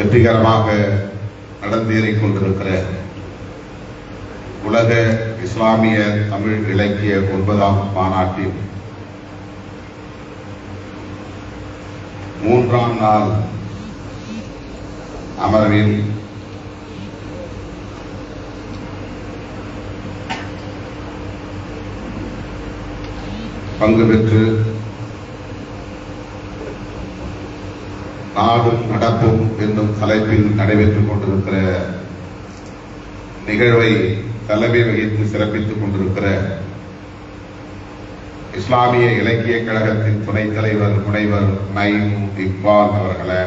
வெற்றிகரமாக நடந்தேறிக் கொண்டிருக்கிற உலக இஸ்லாமிய தமிழ் இலக்கிய ஒன்பதாம் மாநாட்டில் மூன்றாம் நாள் அமர்வில் பங்கு பெற்று நாடும் நடப்பும் என்னும் தலைப்பில் நடைபெற்றுக் கொண்டிருக்கிற நிகழ்வை தலைமை வகித்து சிறப்பித்துக் கொண்டிருக்கிற இஸ்லாமிய இலக்கிய கழகத்தின் துணைத் தலைவர் முனைவர் நயீம் இக்பால் அவர்களை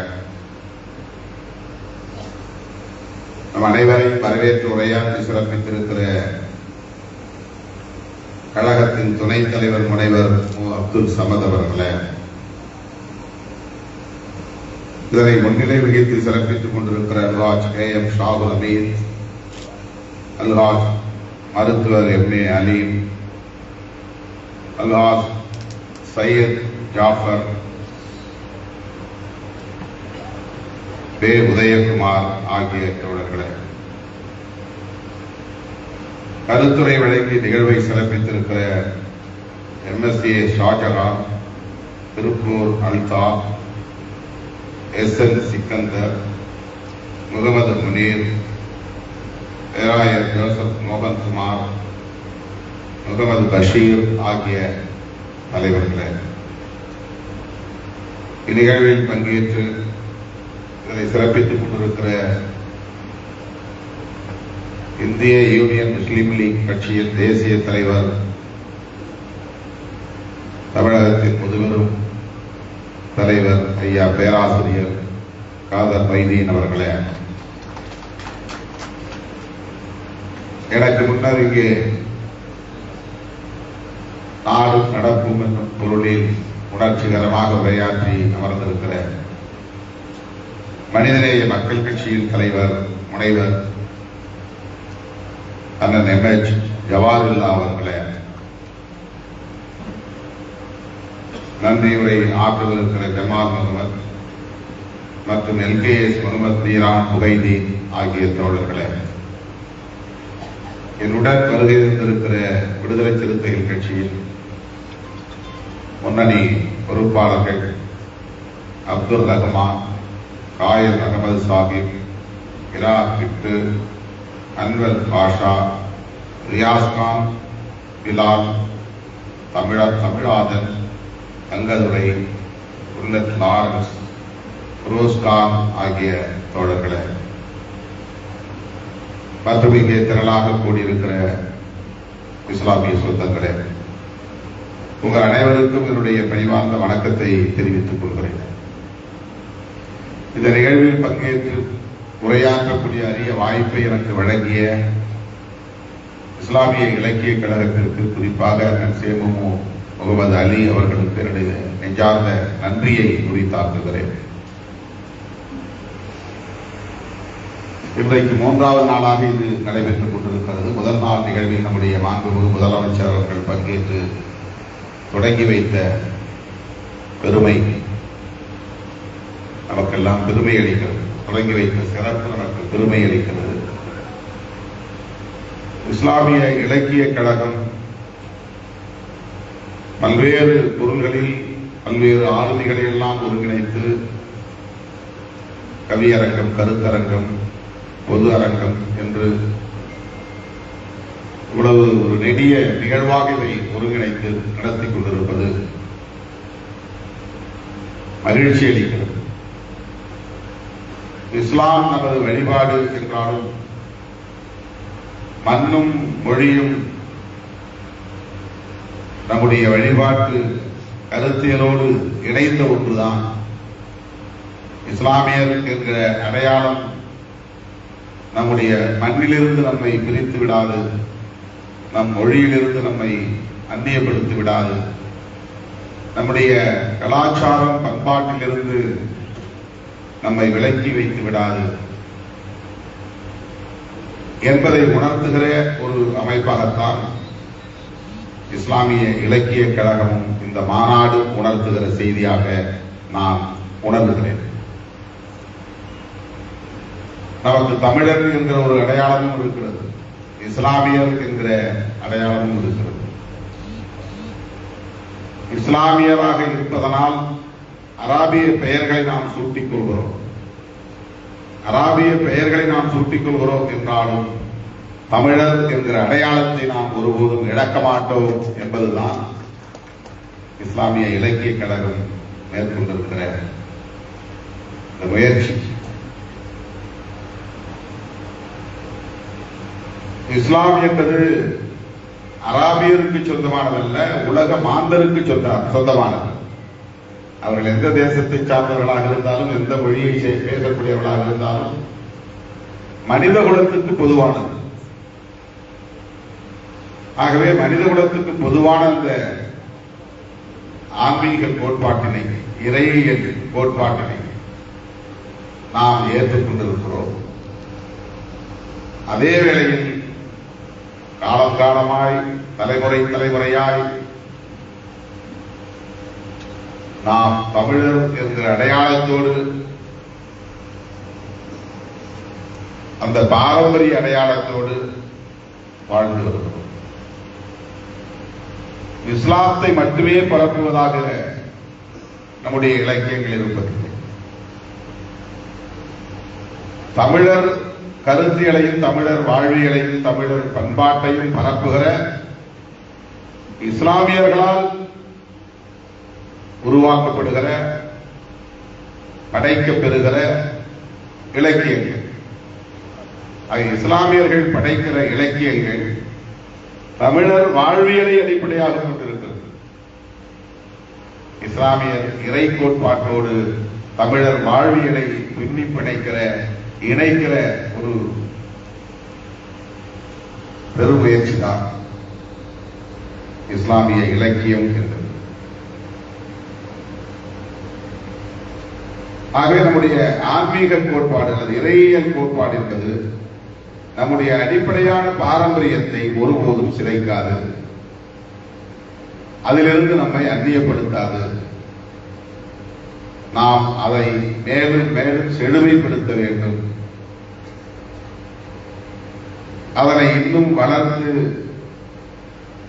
நம் அனைவரையும் வரவேற்று உரையாற்றி சிறப்பித்திருக்கிற கழகத்தின் துணைத் தலைவர் முனைவர் அப்துல் சமத் அவர்களை இதனை முன்னிலை வகித்து சிறப்பித்துக் கொண்டிருக்கிற அல்ராஜ் கே எம் ஷாகுல் அமீர் அல்ராஜ் மருத்துவர் எம் ஏ அலீம். அல்ராஜ் சையத் ஜாஃபர். பே உதயகுமார் ஆகிய தோழர்களே. கருத்துரை வழங்கி நிகழ்வை சிறப்பித்திருக்கிற எம்எஸ்ஏ ஷாஜகான் திருப்பூர் அல்தா எஸ் என் சிக்கந்தர் முகமது முனீர் பேராயர் ஜோசப் மோகன்குமார் முகமது பஷீர் ஆகிய தலைவர்களே. இந்நிகழ்வில் பங்கேற்று இதனை சிறப்பித்துக் கொண்டிருக்கிற இந்திய யூனியன் முஸ்லீம் லீக் கட்சியின் தேசிய தலைவர் தமிழகத்தின் முதுபெரும் தலைவர் ஐயா பேராசிரியர் காதர் வைத்தியன் அவர்களே. எனக்கு முன்னர் இங்கே நாடும் நடப்பும் என்னும் பொருளில் உணர்ச்சிகரமாக உரையாற்றி அமர்ந்திருக்கிற மனிதநேய மக்கள் கட்சியின் தலைவர் முனைவர் அண்ணன் எம். எச். ஜவாஹர்லா அவர்களே. நன்றியுரை ஆற்றுவதற்கு ஜமால் முகமது மற்றும் எல்கேஎஸ் முகமது நீரான் முகைதீன் ஆகிய தோழர்களே. என்னுடன் வருகை தந்திருக்கிற விடுதலை சிறுத்தைகள் கட்சியின் முன்னணி பொறுப்பாளர்கள் அப்துல் ரஹ்மான் காயல் அகமது சாஹிப் இரா கிட்டு அன்வர் பாஷா ரியாஸ்கான் பிலால் தமிழா தமிழாதன் தங்கதுரை உல்லத் லாரன்ஸ் ரோஸ்கான் ஆகிய தோழர்களை. மற்றும் இங்கே திரளாக கூடியிருக்கிற இஸ்லாமிய சொந்தங்களே உங்கள் அனைவருக்கும் என்னுடைய பணிவார்ந்த வணக்கத்தை தெரிவித்துக் கொள்கிறேன். இந்த நிகழ்வில் பங்கேற்று உரையாற்றக்கூடிய அரிய வாய்ப்பை எனக்கு வழங்கிய இஸ்லாமிய இலக்கிய கழகத்திற்கு குறிப்பாக அண்ணன் சேமுமு முகமது அலி அவர்களுக்கு என்னுடைய நெஞ்சார்ந்த நன்றியை உரித்தாக்குகிறேன் இன்றைக்கு மூன்றாவது நாளாக இது நடைபெற்றுக் கொண்டிருக்கிறது. முதல் நாள் நிகழ்வில் நம்முடைய மாண்புமிகு முதலமைச்சர் அவர்கள் பங்கேற்று தொடங்கி வைத்த பெருமை. நமக்கெல்லாம் பெருமை அளிக்கிறது. தொடங்கி வைத்த சிறப்பு நமக்கு பெருமை அளிக்கிறது. இஸ்லாமிய இலக்கிய கழகம் பல்வேறு பொருள்களில் பல்வேறு ஆளுமைகளை எல்லாம் ஒருங்கிணைத்து கவியரங்கம் கருத்தரங்கம் பொது அரங்கம் என்று இவ்வளவு ஒரு நெடிய நிகழ்வாக இதை ஒருங்கிணைத்து நடத்தி கொண்டிருப்பது மகிழ்ச்சி அளிக்கிறது. இஸ்லாம் நமது வழிபாடு என்றாலும் மண்ணும் மொழியும் நம்முடைய வழிபாட்டு கருத்தியலோடு இணைந்த ஒன்றுதான் இஸ்லாமியர் என்கிற அடையாளம் நம்முடைய மண்ணிலிருந்து நம்மை பிரித்து விடாது நம் மொழியிலிருந்து நம்மை அந்நியப்படுத்தி விடாது. நம்முடைய கலாச்சாரம் பண்பாட்டிலிருந்து நம்மை விலக்கி வைத்து விடாது. என்பதை உணர்த்துகிற ஒரு அமைப்பாகத்தான் இஸ்லாமிய இலக்கிய கழகமும் இந்த மாநாடு உணர்த்துகிற செய்தியாக நான் உணர்ந்துகிறேன். நமக்கு தமிழர் என்கிற ஒரு அடையாளமும் இருக்கிறது. இஸ்லாமியர் என்கிற அடையாளமும் இருக்கிறது. இஸ்லாமியராக இருப்பதனால் அராபிய பெயர்களை நாம் சூட்டிக் கொள்கிறோம். அராபிய பெயர்களை நாம் சூட்டிக் கொள்கிறோம் என்றாலும் தமிழர் என்கிற அடையாளத்தை நாம் ஒருபோதும் இழக்க மாட்டோம் என்பதுதான் இஸ்லாமிய இலக்கிய கழகம் மேற்கொண்டிருக்கிற இந்த முயற்சி. இஸ்லாம் என்பது அராபியருக்கு சொந்தமானதல்ல உலக மாந்தருக்கு சொந்த சொந்தமானது. அவர்கள் எந்த தேசத்தை சார்ந்தவர்களாக இருந்தாலும் எந்த மொழியை பேசக்கூடியவர்களாக இருந்தாலும் மனித குலத்துக்கு பொதுவானது. ஆகவே மனித குலத்துக்கு பொதுவான இந்த ஆன்மீக கோட்பாட்டினை இறையியல் கோட்பாட்டினை நாம் ஏற்றுக்கொண்டிருக்கிறோம். அதே வேளையில் காலம் காலமாய் தலைமுறை தலைமுறையாய் நாம் தமிழர் என்கிற அடையாளத்தோடு அந்த பாரம்பரிய அடையாளத்தோடு வாழ்ந்து வருகிறோம். இஸ்லாத்தை மட்டுமே பரப்புவதாக நம்முடைய இலக்கியங்கள் இருப்பது தமிழர் கருத்தியலையும் தமிழர் வாழ்வியலையும் தமிழர் பண்பாட்டையும் பரப்புகிற இஸ்லாமியர்களால் உருவாக்கப்படுகிற படைக்கப்பெறுகிற இலக்கியங்கள். அது இஸ்லாமியர்கள் படைக்கிற இலக்கியங்கள் தமிழர் வாழ்வியலை அடிப்படையாக இஸ்லாமிய இஸ்லாமியர் இறை கோட்பாட்டோடு தமிழர் வாழ்வியலை பின்னி பிணைக்கிற இணைக்கிற ஒரு பெருமுயற்சி தான் இஸ்லாமிய இலக்கியம் என்று ஆகவே நம்முடைய ஆன்மீக கோட்பாடு அல்லது இறையியல் கோட்பாடு என்பது நம்முடைய அடிப்படையான பாரம்பரியத்தை ஒருபோதும் சிதைக்காது. அதிலிருந்து நம்மை அந்நியப்படுத்தாது. நாம் அதை மேலும் மேலும் செழுமைப்படுத்த வேண்டும். அதனை இன்னும் வளர்ந்து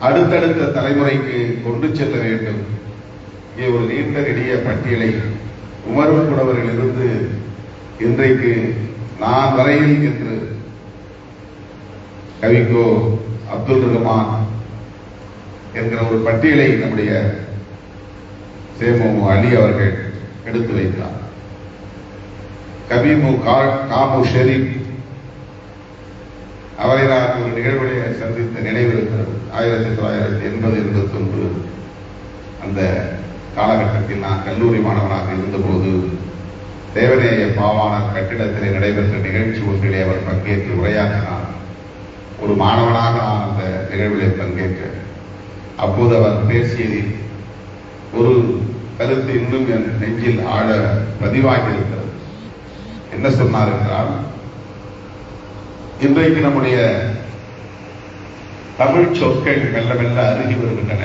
அடுத்தடுத்த தலைமுறைக்கு கொண்டு செல்ல வேண்டும். இங்கே ஒரு நீண்ட நெடிய பட்டியலை உமர்வு புலவரிலிருந்து இன்றைக்கு நான் வரையில் என்று கவிக்கோ அப்துல் ரஹ்மான் என்கிற ஒரு பட்டியலை நம்முடைய சேமு அலி அவர்கள் எடுத்து வைத்தார். கபீமு காமு ஷெரீப் அவரை நான் ஒரு நிகழ்வுடைய சந்தித்த நினைவு இருக்கிறது ஆயிரத்தி தொள்ளாயிரத்தி எண்பது எண்பத்தி ஒன்று அந்த காலகட்டத்தில் நான் கல்லூரி மாணவனாக இருந்தபோது தேவநேய பாவாணர் கட்டிடத்திலே நடைபெற்ற நிகழ்ச்சி ஒன்றிலே அவர் பங்கேற்று உரையாற்றினார். ஒரு மாணவனாக நான் அந்த நிகழ்விலே பங்கேற்றேன். அப்போது அவர் பேசியதில் ஒரு கருத்து இன்னும் என் நெஞ்சில் ஆழ பதிவாகி இருக்கிறது என்ன சொன்னார் என்றால் இன்றைக்கு நம்முடைய தமிழ் சொற்கள் மெல்ல மெல்ல அருகி வருகின்றன.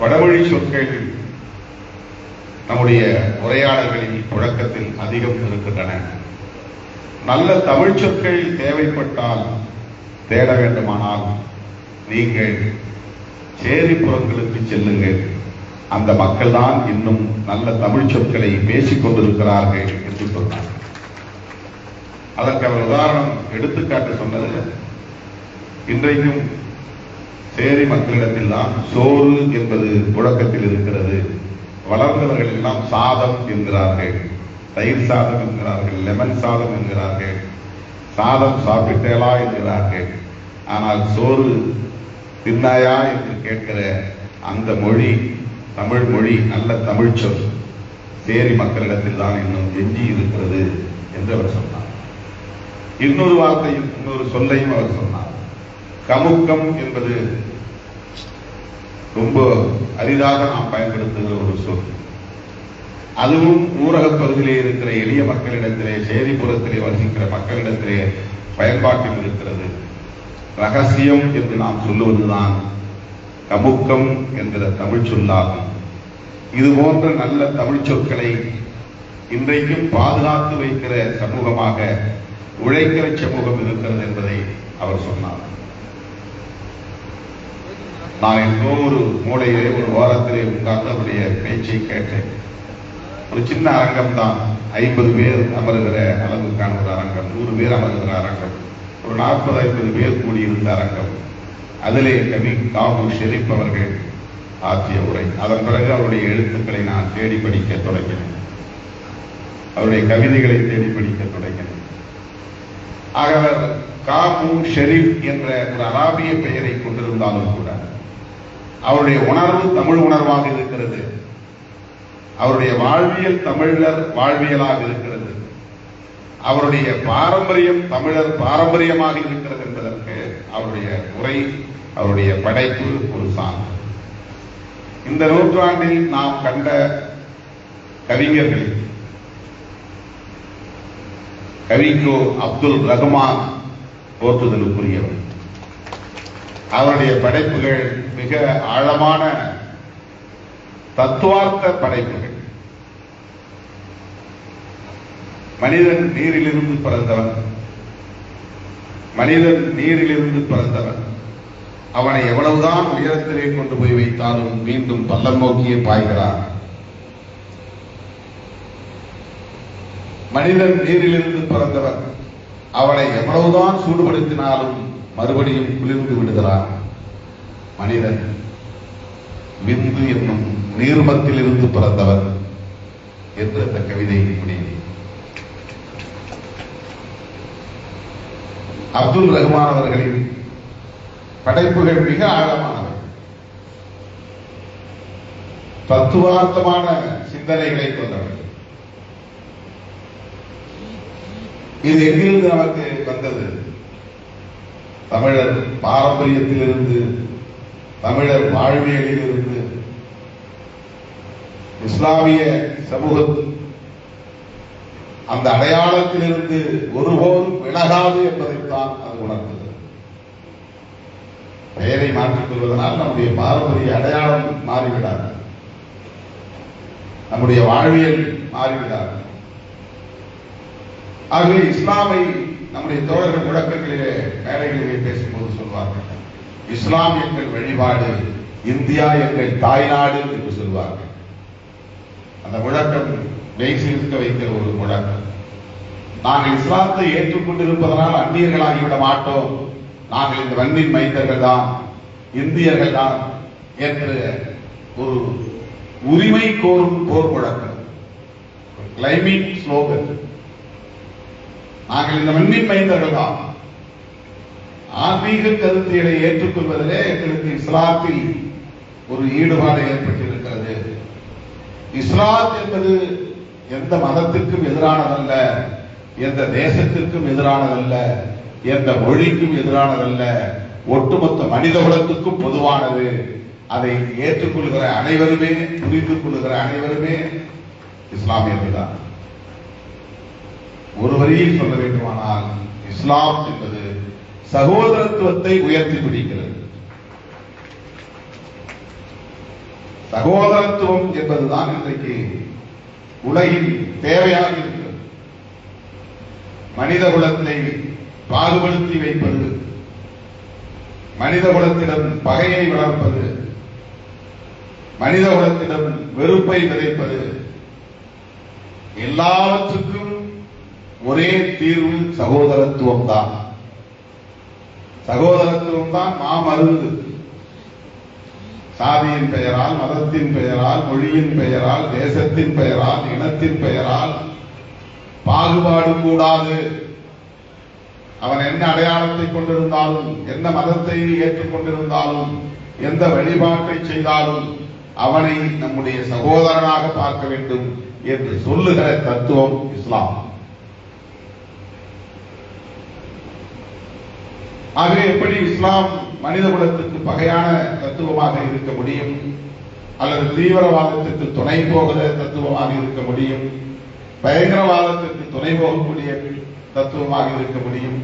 வடமொழி சொற்கள் நம்முடைய உரையாடல்களின் புழக்கத்தில் அதிகம் இருக்கின்றன. நல்ல தமிழ் சொற்கள் தேவைப்பட்டால் தேட வேண்டுமானால் நீங்கள் சேரிப்புறங்களுக்கு செல்லுங்கள். அந்த மக்கள் தான் இன்னும் நல்ல தமிழ் சொற்களை பேசிக் கொண்டிருக்கிறார்கள் என்று சொன்னார். அதற்கு அவர் உதாரணம் எடுத்துக்காட்டு சொன்னது. இன்றைக்கும் சேரி மக்களிடத்தில் தான் சோறு என்பது புழக்கத்தில் இருக்கிறது. வளர்ந்தவர்கள் எல்லாம் சாதம் என்கிறார்கள். தயிர் சாதம் என்கிறார்கள் லெமன் சாதம் என்கிறார்கள். சாதம் சாப்பிட்டேலா என்கிறார்கள். ஆனால் சோறு தின்னாயா என்று கேட்கிற அந்த மொழி தமிழ் மொழி நல்ல தமிழ் சொல் சேரி மக்களிடத்தில் தான் இன்னும் எஞ்சி இருக்கிறது என்று அவர் சொன்னார். இன்னொரு வார்த்தையும் இன்னொரு சொல்லையும் அவர் சொன்னார். கமுக்கம் என்பது ரொம்ப அரிதாக நாம் பயன்படுத்துகிற ஒரு சொல். அதுவும் ஊரகப் பகுதியிலே இருக்கிற எளிய மக்களிடத்திலே சேரிப்புறத்திலே வசிக்கிற மக்களிடத்திலே பயன்பாட்டில் இருக்கிறது. ரகசியம் என்று நாம் சொல்லுவதுதான் கமுக்கம் என்கிற தமிழ் சொல்லாகும். இது போன்ற நல்ல தமிழ் சொற்களை இன்றைக்கும் பாதுகாத்து வைக்கிற சமூகமாக உழைக்கிற சமூகம் இருக்கிறது என்பதை அவர் சொன்னார். நான் எங்கோ ஒரு மூலையிலே ஒரு வாரத்திலே உட்கார்ந்து அவருடைய பேச்சை கேட்டேன். ஒரு சின்ன அரங்கம் தான். ஐம்பது பேர் அமருகிற அளவுக்கான ஒரு அரங்கம் நூறு பேர் அமருகிற அரங்கம். ஒரு நாற்பது ஐம்பது பேர் கூடியிருந்த அரங்கம் அதிலே கவி காபு ஷெரீப் அவர்கள் ஆற்றிய உரை. அதன் பிறகு அவருடைய எழுத்துக்களை நான் தேடி படிக்க தொடங்கினேன். அவருடைய கவிதைகளை தேடி படிக்க தொடங்கினேன். ஆக அவர் காபு ஷெரீப் என்ற ஒரு அராபிய பெயரை கொண்டிருந்தாலும் கூட அவருடைய உணர்வு தமிழ் உணர்வாக இருக்கிறது. அவருடைய வாழ்வியல் தமிழர் வாழ்வியலாக இருக்கிறது. அவருடைய பாரம்பரியம் தமிழர் பாரம்பரியமாக இருக்கிறது என்பதற்கு அவருடைய உரை அவருடைய படைப்பு ஒரு சான்று. இந்த நூற்றாண்டில் நாம் கண்ட கவிஞர்களில் கவிக்கோ அப்துல் ரஹ்மான் போற்றுதலுக்குரியவர். அவருடைய படைப்புகள் மிக ஆழமான தத்துவார்த்த படைப்புகள். மனிதன் நீரிலிருந்து பிறந்தவன். மனிதன் நீரிலிருந்து பிறந்தவன். அவனை எவ்வளவுதான் உயரத்திலே கொண்டு போய் வைத்தாலும் மீண்டும் பள்ளம் நோக்கியே பாய்கிறான். மனிதன் நீரிலிருந்து பிறந்தவன். அவனை எவ்வளவுதான் சூடுபடுத்தினாலும் மறுபடியும் குளிர்ந்து விடுகிறான். மனிதன் விந்து என்னும் நீர்மத்திலிருந்து பிறந்தவர் என்று அந்த கவிதை முடியும் அப்துல் ரஹ்மான் அவர்களின் படைப்புகள் மிக ஆழமானவை. தத்துவார்த்தமான சிந்தனைகளை கொண்டவை. இது எங்கிருந்து நமக்கு வந்தது? தமிழர் பாரம்பரியத்திலிருந்து தமிழர் வாழ்வியலிலிருந்து இஸ்லாமிய சமூகத்தின் அந்த அடையாளத்திலிருந்து ஒருபோதும் விலகாது என்பதைத்தான் அது உணர்ந்தது. பெயரை மாற்றிக் கொள்வதனால் நம்முடைய பாரம்பரிய அடையாளம் மாறிவிடாது. நம்முடைய வாழ்வியல் மாறிவிடாது. ஆகவே இஸ்லாமை நம்முடைய தோழர்கள் முழக்கங்களிலே மேடைகளிலே பேசும்போது சொல்வார்கள். இஸ்லாம் எங்கள் வழிபாடு இந்தியா எங்கள் தாய்நாடு என்று சொல்வார்கள். அந்த முழக்கம் மெய்சிலிருக்க வைக்கிற ஒரு முழக்கம் நாங்கள் இஸ்லாத்தை ஏற்றுக்கொண்டிருப்பதனால் அந்நியர்களாகிவிட மாட்டோம். நாங்கள் இந்த மண்ணின் மைந்தர்கள் தான் இந்தியர்கள் தான் என்று ஒரு உரிமை கோரும் போர் முழக்கம். கிளைமிங் ஸ்லோகன் நாங்கள் இந்த மண்ணின் மைந்தர்கள் தான் ஆன்மீக கருத்துகளை ஏற்றுக்கொள்வதிலே எங்களுக்கு இஸ்லாத்தில் ஒரு ஈடுபாடு ஏற்பட்டிருக்கிறது. இஸ்லாத் என்பது எந்த மதத்திற்கும் எதிரானதல்ல எந்த தேசத்திற்கும் எதிரானதல்ல எந்த மொழிக்கும் எதிரானதல்ல ஒட்டுமொத்த மனித குலத்துக்கும் பொதுவானது. அதை ஏற்றுக்கொள்கிற அனைவருமே புரிந்து கொள்கிற அனைவருமே இஸ்லாமியர்கள் தான் ஒரு வரியில் சொல்ல வேண்டுமானால் இஸ்லாம் என்பது சகோதரத்துவத்தை உயர்த்தி பிடிக்கிறது. சகோதரத்துவம் என்பதுதான் இன்றைக்கு உலகில் தேவையாக இருக்கிறது. மனித குலத்தை பாகுபடுத்தி வைப்பது மனித குலத்திடம் பகையை வளர்ப்பது மனித குலத்திடம் வெறுப்பை விதைப்பது எல்லாவற்றுக்கும் ஒரே தீர்வு சகோதரத்துவம் தான் சகோதரத்துவம் தான் மாமருந்து. சாதியின் பெயரால் மதத்தின் பெயரால் மொழியின் பெயரால் தேசத்தின் பெயரால் இனத்தின் பெயரால் பாகுபாடு கூடாது. அவன் என்ன அடையாளத்தை கொண்டிருந்தாலும் என்ன மதத்தை ஏற்றுக்கொண்டிருந்தாலும் எந்த வழிபாட்டை செய்தாலும் அவனை நம்முடைய சகோதரனாக பார்க்க வேண்டும் என்று சொல்லுகிற தத்துவம் இஸ்லாம். ஆகவே எப்படி இஸ்லாம் மனித குலத்துக்கு பகையான தத்துவமாக இருக்க முடியும் அல்லது தீவிரவாதத்திற்கு துணை போகிற தத்துவமாக இருக்க முடியும் பயங்கரவாதத்திற்கு துணை போகக்கூடிய தத்துவமாக இருக்க முடியும்.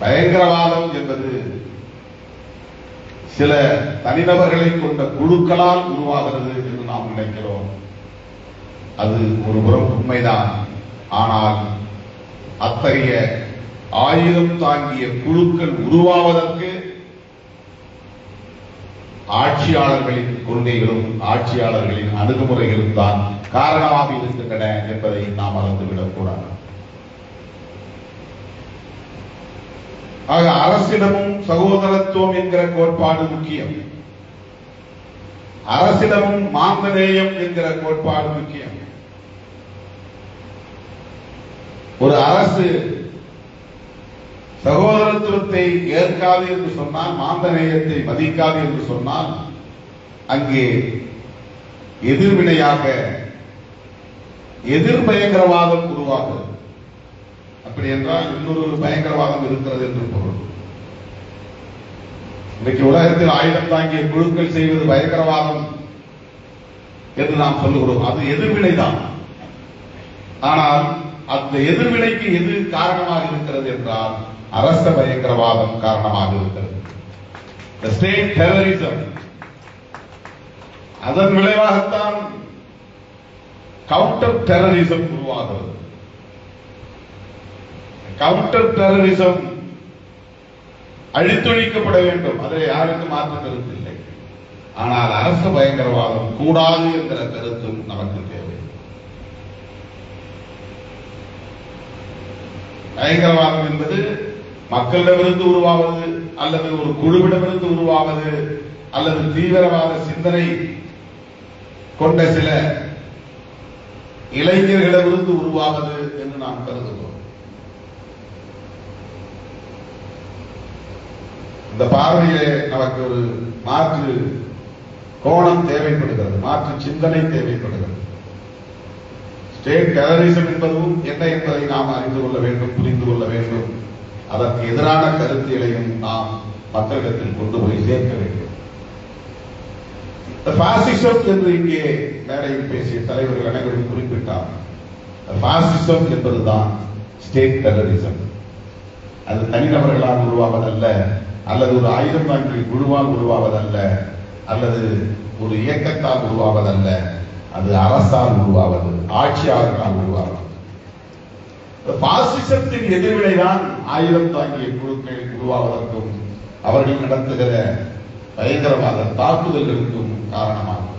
பயங்கரவாதம் என்பது சில தனிநபர்களை கொண்ட குழுக்களால் உருவாகிறது என்று நாம் நினைக்கிறோம். அது ஒரு புறம் உண்மைதான். ஆனால் அத்தகைய ஆயுதம் தாங்கிய குழுக்கள் உருவாவதற்கு ஆட்சியாளர்களின் கொள்கைகளும் ஆட்சியாளர்களின் அணுகுமுறைகளும் தான் காரணமாக இருக்கின்றன என்பதை நாம் மறந்துவிடக் கூடாது. ஆக அரசிடமும் சகோதரத்துவம் என்கிற கோட்பாடு முக்கியம். அரசிடமும் மாந்தநேயம் என்கிற கோட்பாடு முக்கியம். ஒரு அரசு சகோதரத்துவத்தை ஏற்காது என்று சொன்னால் மாந்தநேயத்தை மதிக்காது என்று சொன்னால் அங்கே எதிர்வினையாக எதிர் பயங்கரவாதம் உருவாகிறது. அப்படி என்றால் இன்னொரு பயங்கரவாதம் இருக்கிறது என்று பொருள். இன்றைக்கு உலகத்தில் ஆயுதம் தாங்கிய குழுக்கள் செய்வது பயங்கரவாதம் என்று நாம் சொல்லுகிறோம். அது எதிர்வினைதான். ஆனால் அந்த எதிர்வினைக்கு எது காரணமாக இருக்கிறது என்றால் அரச பயங்கரவாதம் காரணமாக இருக்கிறது. ஸ்டேட் டெரரிசம் அதன் விளைவாகத்தான் கவுண்டர் டெரரிசம் உருவாகிறது. கவுண்டர் டெரரிசம் அழித்தொழிக்கப்பட வேண்டும். அதில் யாருக்கும் மாற்று கருத்து இல்லை. ஆனால் அரசு பயங்கரவாதம் கூடாது என்கிற கருத்தும் நமக்கு தேவை. பயங்கரவாதம் என்பது மக்களிடமிருந்து உருவாவது அல்லது ஒரு குழுவிடமிருந்து உருவாவது அல்லது தீவிரவாத சிந்தனை கொண்ட சில இளைஞர்களிடமிருந்து உருவாவது என்று நாம் கருதுகிறோம். இந்த பார்வையிலே நமக்கு ஒரு மாற்று கோணம் தேவைப்படுகிறது மாற்று சிந்தனை தேவைப்படுகிறது. ஸ்டேட் டெரரிசம் என்பதும் என்ன என்பதை நாம் அறிந்து கொள்ள வேண்டும் புரிந்து கொள்ள வேண்டும். அதற்கு எதிரான கருத்துகளையும் நாம் மக்களிடத்தில் கொண்டு போய் சேர்க்க வேண்டும். பாசிசம் என்று இங்கே மேடையில் பேசிய தலைவர்கள் அனைவரும் குறிப்பிட்டார். பாசிசம் என்பதுதான் ஸ்டேட் டெரரிசம் அது தனிநபர்களால் உருவாவதல்ல அல்லது ஒரு ஆயுதம் வாங்கி குழுவால் உருவாவதல்ல அல்லது ஒரு இயக்கத்தால் உருவாவதல்ல அது அரசால் உருவாவது ஆட்சியாளர்களால் உருவாவது. பாசிசத்தின் எதிர்வினைதான் ஆயுதம் தாங்கிய குழுக்கள் உருவாவதற்கும் அவர்கள் நடத்துகிற பயங்கரவாத தாக்குதல்களுக்கும் காரணமாகும்.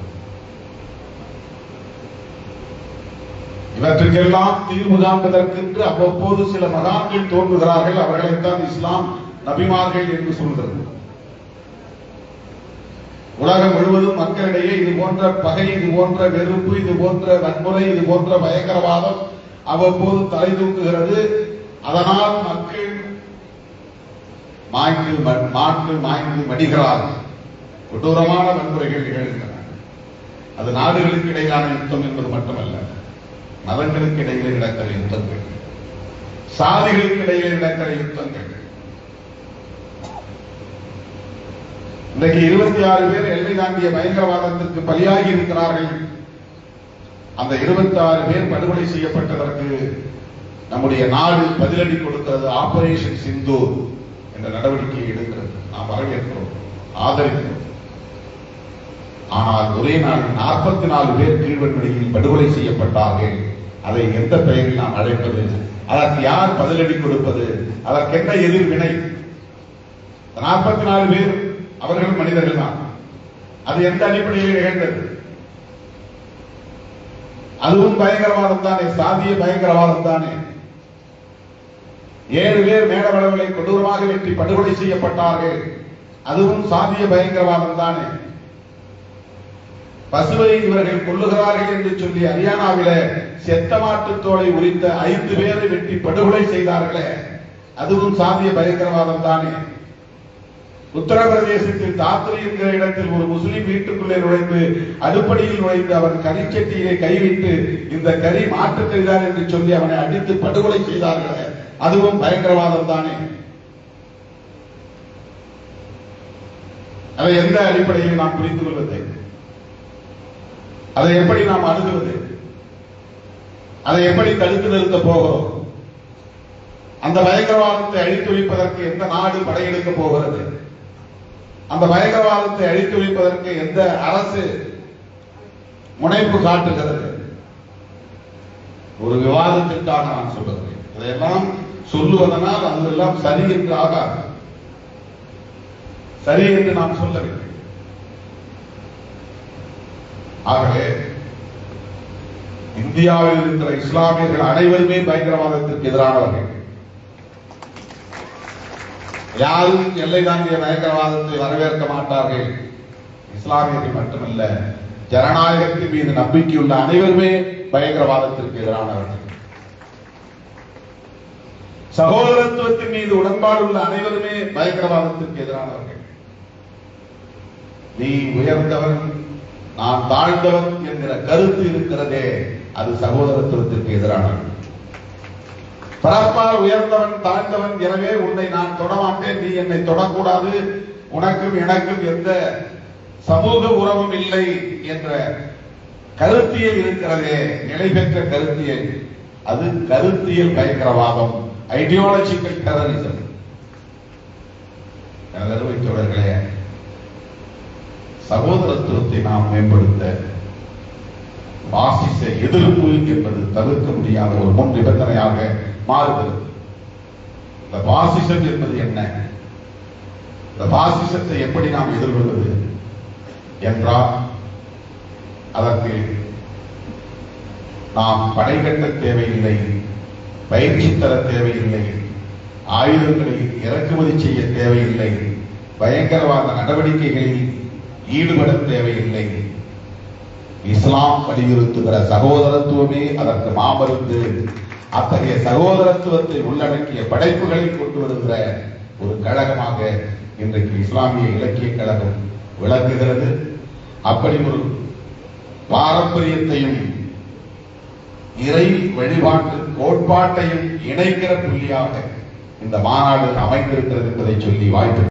இவற்றுக்கெல்லாம் தீர்வு காண்பதற்கென்று அவ்வப்போது சில மகான்கள் தோன்றுகிறார்கள். அவர்களைத்தான் இஸ்லாம் நபிமார்கள் என்று சொல்கிறது. உலகம் முழுவதும் மக்களிடையே இது போன்ற பகை இது போன்ற வெறுப்பு இது போன்ற வன்முறை இது போன்ற பயங்கரவாதம் அவ்வப்போது தலை தூக்குகிறது. அதனால் மக்கள் மாய்ந்து மாட்டு மாய்ந்து மடிகிறார்கள் கொடூரமான வன்முறைகள் நிகழ்கின்றன. அது நாடுகளுக்கு இடையிலான யுத்தம் என்பது மட்டுமல்ல மதங்களுக்கு இடையிலே நடக்கிற யுத்தங்கள் சாதிகளுக்கு இடையிலே நடக்கிற யுத்தங்கள். இன்றைக்கு இருபத்தி ஆறு பேர் எல்லை தாண்டிய பயங்கரவாதத்திற்கு பலியாகி இருக்கிறார்கள். அந்த இருபத்தி ஆறு பேர் படுகொலை செய்யப்பட்டதற்கு நம்முடைய நாடு பதிலடி கொடுக்கிறது ஆபரேஷன் சிந்து என்ற நடவடிக்கையை எடுக்கிறது. நாம் வரவேற்கிறோம் ஆதரிக்கிறோம். ஆனால் ஒரே நாள் நாற்பத்தி நாலு பேர் கீழ்வன்மொழியில் படுகொலை செய்யப்பட்டார்கள். அதை எந்த பெயரில் நாம் அழைப்பது? அதற்கு யார் பதிலடி கொடுப்பது? அதற்கு என்ன எதிர்வினை? நாற்பத்தி நாலு பேர் அவர்கள் மனிதர்கள் தான். அது எந்த அடிப்படையில் நிகழ்ந்தது? அதுவும் பயங்கரவாதம் தானே சாதிய பயங்கரவாதம் தானே. ஏழு பேர் மேடவளவுகளை கொடூரமாக வெற்றி படுகொலை செய்யப்பட்டார்கள். அதுவும் சாதிய பயங்கரவாதம் தானே. பசுவை இவர்கள் கொல்லுகிறார்கள் என்று சொல்லி ஹரியானாவில செத்த மாட்டுத்தோலை உரித்த ஐந்து பேரை வெட்டி படுகொலை செய்தார்களே. அதுவும் சாதிய பயங்கரவாதம் தானே. உத்தரப்பிரதேசத்தில் தாத்ரி என்கிற இடத்தில் ஒரு முஸ்லிம் வீட்டுக்குள்ளே நுழைந்து அடுப்படியில் நுழைந்து அவன் கரிச்சட்டியிலே கைவிட்டு இந்த கறி மாற்றுக்கறிதான் என்று சொல்லி அவனை அடித்து படுகொலை செய்தார்களே. அதுவும் பயங்கரவாதம் தானே அதை எந்த அடிப்படையில் நாம் புரிந்து கொள்வது அதை எப்படி நாம் அணுகுவது? அதை எப்படி தடுத்து நிறுத்த போகிறோம்? அந்த பயங்கரவாதத்தை அழித்தொழிப்பதற்கு எந்த நாடு படையெடுக்க போகிறது? அந்த பயங்கரவாதத்தை அழித்தொழிப்பதற்கு எந்த அரசு முனைப்பு காட்டுகிறது? ஒரு விவாதத்திற்காக நான் சொல்கிறேன் இதையெல்லாம் சொல்லுவதனால் அதெல்லாம் சரி என்று ஆகாது. சரி என்று நான் சொல்லவில்லை. ஆகவே இந்தியாவில் இருக்கிற இஸ்லாமியர்கள் அனைவருமே பயங்கரவாதத்திற்கு எதிரானவர்கள். யாரும் எல்லை தாண்டிய பயங்கரவாதத்தை வரவேற்க மாட்டார்கள்? இஸ்லாமியர்கள் மட்டுமல்ல ஜனநாயகத்தின் மீது நம்பிக்கையுள்ள அனைவருமே பயங்கரவாதத்திற்கு எதிரானவர்கள். சகோதரத்துவத்தின் மீது உடன்பாடு உள்ள அனைவருமே பயங்கரவாதத்திற்கு எதிரானவர்கள். நீ உயர்ந்தவன் நான் தாழ்ந்தவன் என்கிற கருத்து இருக்கிறதே அது சகோதரத்துவத்திற்கு எதிரானது. பரப்பால் உயர்ந்தவன் தாழ்ந்தவன் எனவே உன்னை நான் தொடமாட்டேன் நீ என்னை தொடக்கூடாது. உனக்கும் எனக்கும் எந்த சமூக உறவும் இல்லை என்ற கருத்தியல் இருக்கிறதே நிலை பெற்ற கருத்தியல். அது கருத்தியல் பயங்கரவாதம். ஐடியாலஜிக்கல் டெரரிசம் அருமை தோழர்களே சகோதரத்துவத்தை நாம் மேம்படுத்த பாசிச எதிர்ப்பு என்பது தவிர்க்க முடியாத ஒரு முன் நிபந்தனையாக மாறுகிறது. இந்த பாசிசம் என்பது என்ன? இந்த பாசிசத்தை எப்படி நாம் எதிர்கொள்வது என்றால் அதற்கு நாம் படைகட்ட தேவையில்லை. பயிற்சி தர தேவையில்லை. ஆயுதங்களை இறக்குமதி செய்ய தேவையில்லை. பயங்கரவாத நடவடிக்கைகளில் ஈடுபட தேவையில்லை. இஸ்லாம் வலியுறுத்துகிற சகோதரத்துவமே அதற்கு மாமருந்து. அத்தகைய சகோதரத்துவத்தை உள்ளடக்கிய படைப்புகளை கொண்டு வருகிற ஒரு கழகமாக இன்றைக்கு இஸ்லாமிய இலக்கிய கழகம் விளங்குகிறது. அப்படி ஒரு பாரம்பரியத்தையும் இறை வழிபாட்டு கோட்பாட்டையும் இணைக்கிற புள்ளியாக இந்த மாநாடு அமைந்திருக்கிறது என்பதை சொல்லி வாய்ப்பு